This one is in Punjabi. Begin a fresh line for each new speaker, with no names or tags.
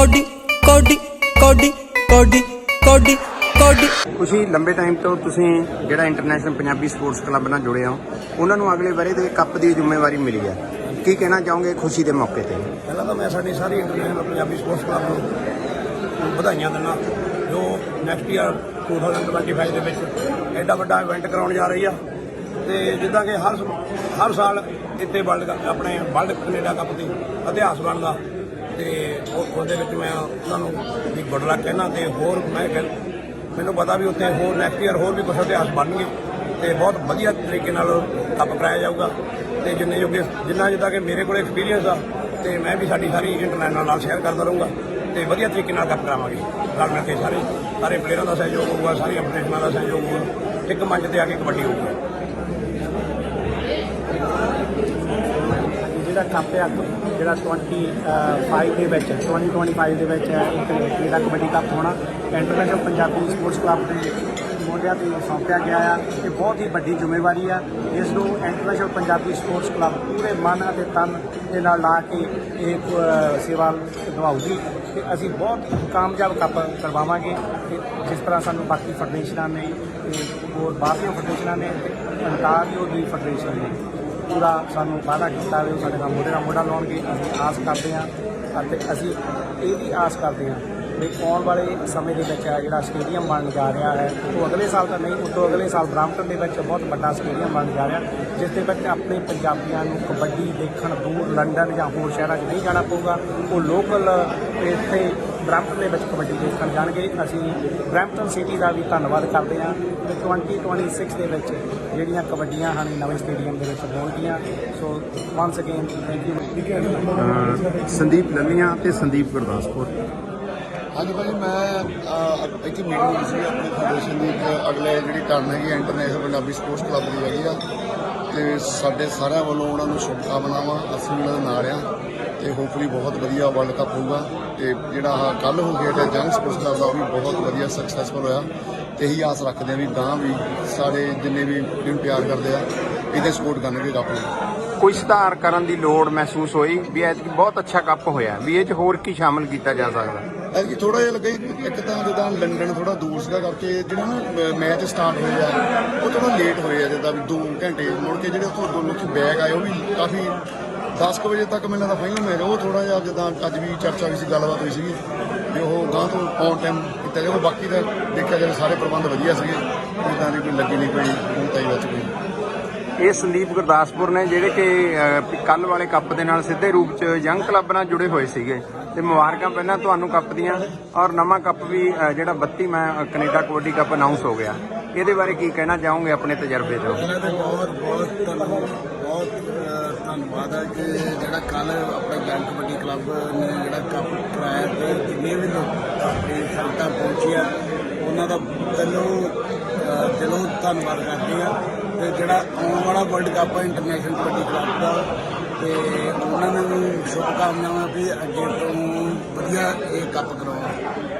ਕੋਡੀ ਕੋਡੀ ਕੋਡੀ ਕੋਡੀ ਕੋਡੀ ਕੋਡੀ।
ਤੁਸੀਂ ਲੰਬੇ ਟਾਈਮ ਤੋਂ ਤੁਸੀਂ ਜਿਹੜਾ ਇੰਟਰਨੈਸ਼ਨਲ ਪੰਜਾਬੀ ਸਪੋਰਟਸ ਕਲੱਬ ਨਾਲ ਜੁੜੇ ਹੋ ਉਹਨਾਂ ਨੂੰ ਅਗਲੇ ਬਾਰੇ ਦੇ ਕੱਪ ਦੀ ਜ਼ਿੰਮੇਵਾਰੀ ਮਿਲੀ ਹੈ। ਕੀ ਕਹਿਣਾ ਚਾਹੋਗੇ ਖੁਸ਼ੀ ਦੇ ਮੌਕੇ ਤੇ?
ਪਹਿਲਾਂ ਤਾਂ ਮੈਂ ਸਾਡੀ ਸਾਰੀ ਇੰਟਰਨੈਸ਼ਨਲ ਪੰਜਾਬੀ ਸਪੋਰਟਸ ਕਲੱਬ ਨੂੰ ਵਧਾਈਆਂ ਦਿੰਦਾ ਜੋ ਨੈਕਸਟ ਈਅਰ 2025 ਦੇ ਵਿੱਚ ਐਡਾ ਵੱਡਾ ਇਵੈਂਟ ਕਰਾਉਣ ਜਾ ਰਹੀ ਆ। ਤੇ ਜਿੱਦਾਂ ਕਿ ਹਰ ਹਰ ਸਾਲ ਇੱਥੇ ਵਰਲਡ ਕੱਪ ਆਪਣੇ ਵਰਲਡ ਕੈਨੇਡਾ ਕੱਪ ਦੀ ਇਤਿਹਾਸ ਬਣਦਾ। ਤੇ ਉਹ- ਉਹਦੇ ਵਿੱਚ ਮੈਂ ਉਹਨਾਂ ਨੂੰ ਵੀ ਗੁੱਡ ਲੱਕ ਕਹਿਣਾ ਤੇ ਹੋਰ ਮੈਂ ਕਹਿ- ਮੈਨੂੰ ਪਤਾ ਵੀ ਉੱਥੇ ਹੋਰ ਨੈਕਸਟ ਈਅਰ ਹੋਰ ਵੀ ਕੁਝ ਇਤਿਹਾਸ ਬਣਨਗੇ ਤੇ ਬਹੁਤ ਵਧੀਆ ਤਰੀਕੇ ਨਾਲ ਕੱਪ ਕਰਾਇਆ ਜਾਊਗਾ। ਤੇ ਜਿੰਨੇ ਜੋਗੇ ਜਿੰਨਾ ਜਿੱਦਾਂ ਕਿ ਮੇਰੇ ਕੋਲ ਐਕਸਪੀਰੀਅੰਸ ਆ, ਤੇ ਮੈਂ ਵੀ ਸਾਡੀ ਸਾਰੀ ਇੰਟਰਨੈਸ਼ਨਲ ਨਾਲ ਸ਼ੇਅਰ ਕਰਦਾ ਰਹੂੰਗਾ ਤੇ ਵਧੀਆ ਤਰੀਕੇ ਨਾਲ ਕੱਪ ਕਰਾਵਾਂਗੇ। ਨਾਲ ਮਿਲ ਕੇ ਸਾਰੇ ਸਾਰੇ ਪਲੇਅਰਾਂ ਦਾ ਸਹਿਯੋਗ ਹੋਊਗਾ ਸਾਰੀਆਂ ਅਪਡੇਟਾਂ ਦਾ ਸਹਿਯੋਗ ਹੋਊਗਾ, ਇੱਕ ਮੰਚ ਤੇ ਆ ਕੇ ਕਬੱਡੀ ਹੋਊਗੀ।
ਕੱਪ ਆ ਜਿਹੜਾ 25 ਦੇ ਵਿੱਚ 2025 ਦੇ ਵਿੱਚ ਇੱਕ ਜਿਹੜਾ ਕਬੱਡੀ ਕੱਪ ਹੋਣਾ। ਇੰਟਰਨੈਸ਼ਨਲ ਪੰਜਾਬੀ ਸਪੋਰਟਸ ਕਲੱਬ ਦੇ ਮੋਢਿਆਂ ਤੇ ਸੌਂਪਿਆ ਗਿਆ ਆ। ਇਹ ਬਹੁਤ ਹੀ ਵੱਡੀ ਜ਼ਿੰਮੇਵਾਰੀ ਆ। ਇਸ ਨੂੰ ਇੰਟਰਨੈਸ਼ਨਲ ਪੰਜਾਬੀ ਸਪੋਰਟਸ ਕਲੱਬ ਪੂਰੇ ਮਨ ਅਤੇ ਤਨ ਦੇ ਨਾਲ ਲਾ ਕੇ ਇਹ ਸੇਵਾ ਨਿਭਾਊਗੀ। ਤੇ ਅਸੀਂ ਬਹੁਤ ਕਾਮਯਾਬ ਕੱਪ ਕਰਵਾਵਾਂਗੇ। ਤੇ ਜਿਸ ਤਰ੍ਹਾਂ ਸਾਨੂੰ ਬਾਕੀ ਫੈਡਰੇਸ਼ਨਾਂ ਨੇ, ਤੇ ਹੋਰ ਬਾਹਰਲੀਆਂ ਫੈਡਰੇਸ਼ਨਾਂ ਨੇ, ਤੇ ਅੰਟਾਰੀਓ ਦੀ ਫੈਡਰੇਸ਼ਨ ਨੇ। ਪੂਰਾ ਸਾਨੂੰ ਵਾਅਦਾ ਕੀਤਾ ਵੀ ਉਹ ਸਾਡੇ ਨਾਲ ਮੋਢੇ ਨਾਲ ਮੋਢਾ ਲਾਉਣਗੇ, ਅਸੀਂ ਆਸ ਕਰਦੇ ਹਾਂ ਅਤੇ ਅਸੀਂ ਇਹ ਵੀ ਆਸ ਕਰਦੇ ਹਾਂ ਵੀ ਆਉਣ ਵਾਲੇ ਸਮੇਂ ਦੇ ਵਿੱਚ ਜਿਹੜਾ ਸਟੇਡੀਅਮ ਬਣਨ ਜਾ ਰਿਹਾ ਹੈ, ਉਹ ਅਗਲੇ ਸਾਲ ਤਾਂ ਨਹੀਂ ਉਦੋਂ ਅਗਲੇ ਸਾਲ ਬ੍ਰਾਂਪਟਨ ਦੇ ਵਿੱਚ ਬਹੁਤ ਵੱਡਾ ਸਟੇਡੀਅਮ ਬਣਨ ਜਾ ਰਿਹਾ ਜਿਸ ਦੇ ਵਿੱਚ ਆਪਣੇ ਪੰਜਾਬੀਆਂ ਨੂੰ ਕਬੱਡੀ ਦੇਖਣ ਦੂਰ ਲੰਡਨ ਜਾਂ ਹੋਰ ਸ਼ਹਿਰਾਂ 'ਚ ਨਹੀਂ ਜਾਣਾ ਪਊਗਾ, ਉਹ ਲੋਕਲ ਇੱਥੇ ਬ੍ਰਾਂਪਟਨ ਦੇ ਵਿੱਚ ਕਬੱਡੀ ਦੇਖਣ ਜਾਣਗੇ। ਅਸੀਂ ਬ੍ਰਾਂਪਟਨ ਸਿਟੀ ਦਾ ਵੀ ਧੰਨਵਾਦ ਕਰਦੇ ਹਾਂ। ਤੇ 2026 ਦੇ ਵਿੱਚ ਜਿਹੜੀਆਂ ਕਬੱਡੀਆਂ ਹਨ ਨਵੇਂ ਸਟੇਡੀਅਮ ਦੇ ਵਿੱਚ ਹੋਣਗੀਆਂ। So once again thank you
Sandeep Lallian ਤੇ ਸੰਦੀਪ ਗੁਰਦਾਸਪੁਰ।
ਹਾਂਜੀ ਭਾਜੀ ਮੈਂ ਇੱਥੇ ਮੀਟਿੰਗ ਹੋਈ ਸੀ ਆਪਣੀ ਫੈਡਰੇਸ਼ਨ ਦੀ। ਇੱਕ ਅਗਲੇ ਜਿਹੜੀ ਟਰਨ ਹੈਗੀ ਇੰਟਰਨੈਸ਼ਨਲ ਪੰਜਾਬੀ ਸਪੋਰਟਸ ਕਲੱਬ ਦੀ ਹੈਗੀ ਆ। ਤੇ ਸਾਡੇ ਸਾਰਿਆਂ ਵੱਲੋਂ ਉਹਨਾਂ ਨੂੰ ਸ਼ੁਭਕਾਮਨਾਵਾਂ। ਅਸੀਂ ਉਹਨਾਂ ਦੇ ਨਾਲ ਆ ਹੋਪਫੁਲੀ ਬਹੁਤ ਵਧੀਆ ਵਰਲਡ ਕੱਪ ਹੋਊਗਾ ਤੇ ਜਿਹੜਾ ਕੱਲ ਹੋ ਗਿਆ ਤੇ ਜੰਗ ਸਪੋਰਟਸ ਕਲੱਬ ਦਾ ਉਹ ਵੀ ਬਹੁਤ ਵਧੀਆ ਸਕਸੈਸਫੁਲ ਹੋਇਆ। ਤੇ ਇਹੀ ਆਸ ਰੱਖਦੇ ਆ ਵੀ ਗਾਂ ਵੀ ਸਾਰੇ ਜਿੰਨੇ ਵੀ ਟੀਮ ਪਿਆਰ ਕਰਦੇ ਆ ਇਹਦੇ ਸਪੋਰਟ ਕਰਨਗੇ ਕੱਪ ਨੂੰ।
ਕੋਈ ਸੁਧਾਰ ਕਰਨ ਦੀ ਲੋੜ ਮਹਿਸੂਸ ਹੋਈ? ਵੀ ਐਤਕੀ ਬਹੁਤ ਅੱਛਾ ਕੱਪ ਹੋਇਆ। ਵੀ ਇਹ ਚ ਹੋਰ ਕੀ ਸ਼ਾਮਲ ਕੀਤਾ ਜਾ ਸਕਦਾ?
ਐਤਕੀ ਥੋੜਾ ਜਿਹਾ ਲੱਗਾ ਇੱਕ ਤਾਂ ਜਿੱਦਾਂ ਲੰਡਨ ਥੋੜਾ ਦੂਰ ਸੀਗਾ ਕਰਕੇ ਜਿਹੜੇ ਨਾ ਮੈਚ ਸਟਾਰਟ ਹੋਏ ਆ ਉਹ ਥੋੜਾ ਲੇਟ ਹੋਏ ਆ ਜਿੱਦਾਂ ਵੀ 2 ਘੰਟੇ ਮੁੜ ਕੇ ਜਿਹੜੇ ਉੱਥੋਂ ਦੋ ਲੋਕੀ ਬੈਕ ਆਏ ਉਹ ਵੀ ਕਾਫੀ 10 ਵਜੇ ਤੱਕ ਮੈਨੂੰ ਲੱਗਦਾ ਫਾਈਨਲ ਮੈਚ ਉਹ ਥੋੜਾ ਜਿਹਾ ਜਿੱਦਾਂ ਅੱਜ ਵੀ ਚਰਚਾ ਹੋਈ ਸੀ ਗੱਲਬਾਤ ਹੋਈ ਸੀਗੀ ਵੀ ਉਹ ਗਾਂ ਤੋਂ ਔਨ ਟਾਈਮ ਕੀਤਾ ਜਾਵੇ ਬਾਕੀ ਤਾਂ ਦੇਖਿਆ ਜਾਵੇ ਸਾਰੇ ਪ੍ਰਬੰਧ ਵਧੀਆ ਸੀਗੇ ਇਦਾਂ ਦੀ ਕੋਈ ਲੱਗੀ ਨਹੀਂ ਕੋਈ ਹੁੰਤਾਈ ਵਿੱਚ ਕੋਈ
ਇਹ ਸੰਦੀਪ ਗੁਰਦਾਸਪੁਰ ਨੇ ਜਿਹੜੇ ਕਿ ਕੱਲ ਵਾਲੇ ਕੱਪ ਦੇ ਨਾਲ ਸਿੱਧੇ ਰੂਪ ਚ ਯੰਗ ਕਲੱਬ ਨਾਲ ਜੁੜੇ ਹੋਏ ਸੀਗੇ ਤੇ ਮੁਬਾਰਕਾਂ ਪਹਿਲਾਂ ਤੁਹਾਨੂੰ ਕੱਪ ਦੀਆਂ ਔਰ ਨਵਾਂ ਕੱਪ ਵੀ ਜਿਹੜਾ ਜਿਹੜਾ 32ਵਾਂ ਕੈਨੇਡਾ ਕਬੱਡੀ ਕੱਪ ਅਨਾਉਂਸ ਹੋ ਗਿਆ। ਇਹਦੇ ਬਾਰੇ ਕੀ ਕਹਿਣਾ ਚਾਹੋਗੇ ਆਪਣੇ ਤਜਰਬੇ ਤੋਂ?
ਇਹਨਾਂ ਦਾ ਬਹੁਤ ਬਹੁਤ ਧੰਨਵਾਦ ਬਹੁਤ ਧੰਨਵਾਦ ਹੈ ਕਿ ਜਿਹੜਾ ਕੱਲ ਆਪਣਾ ਜਨ ਕਬੱਡੀ ਕਲੱਬ ਨੇ ਜਿਹੜਾ ਕੱਪ ਕਰਾਇਆ ਤੇ ਜਿੰਨੇ ਵੀ ਲੋਕ ਆਪਣੀ ਸੰਗਤਾਂ ਪਹੁੰਚੀਆਂ, ਉਹਨਾਂ ਦਾ ਦਿਲੋਂ ਦਿਲੋਂ ਧੰਨਵਾਦ ਕਰਦੇ ਆ ਤੇ ਜਿਹੜਾ ਆਉਣ ਵਾਲਾ ਵਰਲਡ ਕੱਪ ਹੈ ਇੰਟਰਨੈਸ਼ਨਲ ਕਬੱਡੀ ਕਲੱਬ ਦਾ, ਤੇ ਉਹਨਾਂ ਨੂੰ ਵੀ ਸ਼ੁਭਕਾਮਨਾਵਾਂ ਵੀ ਅੱਗੇ ਤੋਂ ਵਧੀਆ ਇਹ ਕੱਪ ਕਰਵਾਉਣ।